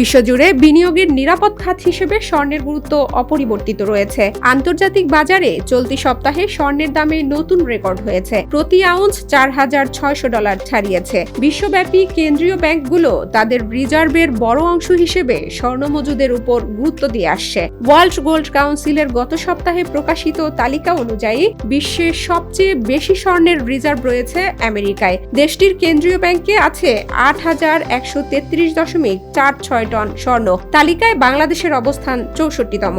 বিশ্বজুড়ে বিনিয়োগের নিরাপদ খাত হিসেবে স্বর্ণের গুরুত্ব অপরিবর্তিত রয়েছে। আন্তর্জাতিক বাজারে চলতি সপ্তাহে স্বর্ণের দামে নতুন রেকর্ড হয়েছে। প্রতি আউন্স চার হাজার ছয়শো ডলার ছাড়িয়েছে। বিশ্বব্যাপী কেন্দ্রীয় ব্যাংকগুলো তাদের রিজার্ভের বড় অংশ হিসেবে স্বর্ণ মজুদের উপর গুরুত্ব দিয়ে আসছে। ওয়ার্ল্ড গোল্ড কাউন্সিলের গত সপ্তাহে প্রকাশিত তালিকা অনুযায়ী বিশ্বের সবচেয়ে বেশি স্বর্ণের রিজার্ভ রয়েছে আমেরিকায়। দেশটির কেন্দ্রীয় ব্যাংকে আছে আট হাজার একশো তেত্রিশ দশমিক চার ছয় টন স্বর্ণ। তালিকায় বাংলাদেশের অবস্থান চৌষট্টিতম।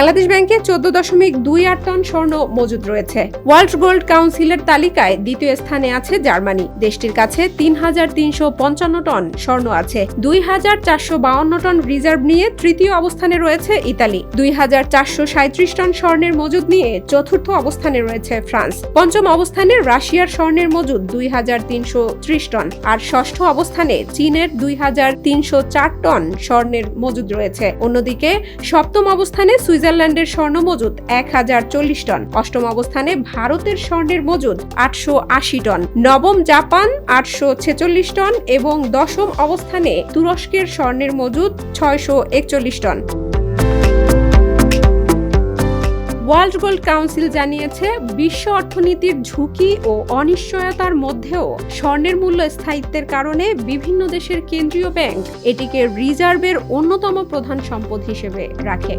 বাংলাদেশ ব্যাংকে চোদ্দ দশমিক দুই আট টন স্বর্ণ মজুদ রয়েছে। ওয়ার্ল্ড গোল্ড কাউন্সিলের তালিকায় দ্বিতীয় স্থানে আছে জার্মানি। দেশটির কাছে তিন হাজার তিনশো পঞ্চান্ন টন স্বর্ণ আছে। দুই হাজার চারশো বাউন্ন টন রিজার্ভ নিয়ে তৃতীয় অবস্থানে রয়েছে ইতালি। দুই হাজার চারশো সাঁত্রিশ টন স্বর্ণের মজুদ নিয়ে চতুর্থ অবস্থানে রয়েছে ফ্রান্স। পঞ্চম অবস্থানে রাশিয়ার স্বর্ণের মজুদ দুই হাজার তিনশো ত্রিশ টন। আর ষষ্ঠ অবস্থানে চীনের দুই হাজার তিনশো চার টন স্বর্ণের মজুদ রয়েছে। অন্যদিকে সপ্তম অবস্থানে সুইজারল্যান্ডের স্বর্ণ মজুদ এক হাজার চল্লিশ টন। অষ্টম অবস্থানে ভারতের স্বর্ণের মজুদ আটশো আশি টন। নবম জাপান আটশো ছেচল্লিশ টন এবং দশম অবস্থানে তুরস্কের স্বর্ণের মজুদ ছয়শো একচল্লিশ টন। ওয়ার্ল্ড গোল্ড কাউন্সিল জানিয়েছে, বিশ্ব অর্থনীতির ঝুঁকি ও অনিশ্চয়তার মধ্যেও স্বর্ণের মূল্য স্থায়িত্বের কারণে বিভিন্ন দেশের কেন্দ্রীয় ব্যাংক এটিকে রিজার্ভের অন্যতম প্রধান সম্পদ হিসেবে রাখে।